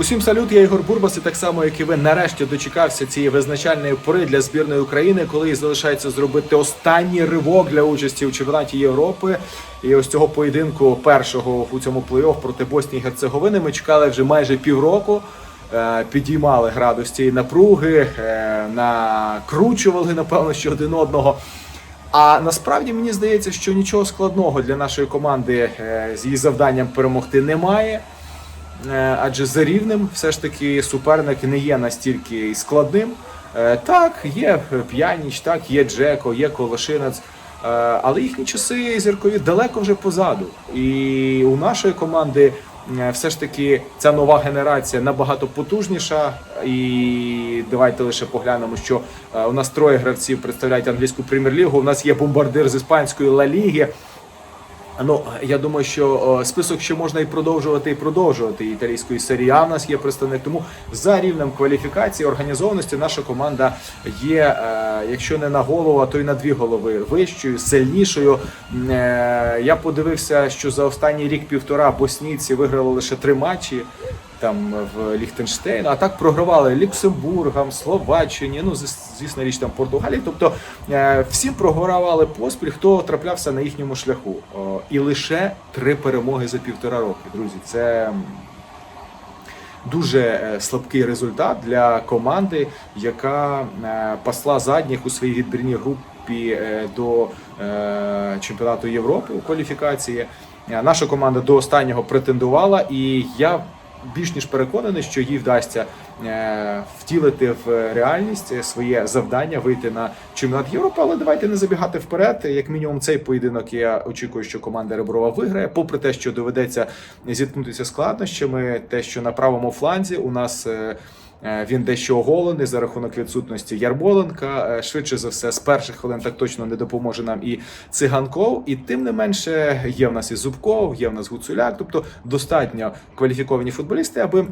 Усім салют, я Ігор Бурбас, і так само, як і ви, нарешті дочекався цієї визначальної пори для збірної України, коли їй залишається зробити останній ривок для участі у чемпіонаті Європи. І ось цього поєдинку першого у цьому плей-офф проти Боснії Герцеговини ми чекали вже майже півроку. Е, Підіймали градус цієї напруги, е, накручували, напевно, що один одного. А насправді мені здається, що нічого складного для нашої команди е, з її завданням перемогти немає. Е, Адже за рівнем все ж таки суперник не є настільки складним. Е, Так, є П'яніч, так, є Джеко, є Колошинець. Е, Але їхні часи зіркові далеко вже позаду. І у нашої команди все ж таки ця нова генерація набагато потужніша. І давайте лише поглянемо, що у нас троє гравців представляють англійську прем'єр-лігу. У нас є бомбардир з іспанської Ла Ліги. Ну, я думаю, що список ще можна і продовжувати і продовжувати. Італійської серії А в нас є представник. Тому за рівнем кваліфікації, організованості наша команда є, е, якщо не на голову, а то й на дві голови вищою, сильнішою. Е, я подивився, що за останній рік-півтора боснійці виграли лише три матчі. Там в Ліхтенштейн, а так програвали Люксембургам, Словаччині, ну звісно річ там Португалії. Тобто е, всім програвали поспіль, хто траплявся на їхньому шляху. І лише три перемоги за півтора роки. Друзі, це дуже е, слабкий результат для команди, яка е, пасла задніх у своїй відбірній групі до чемпіонату Європи у кваліфікації. Наша команда до останнього претендувала, і я більш ніж переконаний, що їй вдасться е, втілити в реальність е, своє завдання вийти на чемпіонат Європи. Але давайте не забігати вперед. Як мінімум, цей поєдинок я очікую, що команда Реброва виграє, попри те, що доведеться зіткнутися складнощами, те, що на правому фланзі у нас. Е, Він дещо оголений за рахунок відсутності Ярболенка. Е, Швидше за все, з перших хвилин так точно не допоможе нам і циганков. І тим не менше є в нас і Зубков, є в нас Гуцуляк, тобто достатньо кваліфіковані футболісти, аби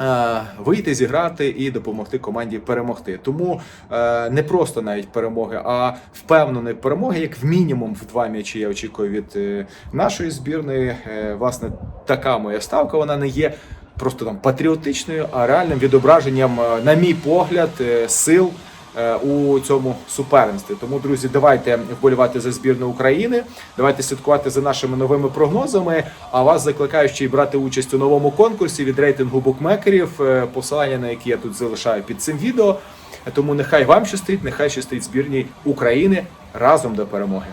е, вийти, зіграти і допомогти команді перемогти. Тому не просто навіть перемоги, а впевненої перемоги, як в мінімум в два м'ячі я очікую від нашої збірної. Власне, така моя ставка. Вона не є просто там патріотичною, а реальним відображенням, е, на мій погляд, е, сил. е, У цьому суперництві. Тому, друзі, давайте вболівати за збірну України. Давайте слідкувати за нашими новими прогнозами. А вас закликаю ще й брати участь у новому конкурсі від рейтингу букмекерів, посилання на які я тут залишаю під цим відео. Тому нехай вам щастить, нехай щастить збірній України разом до перемоги.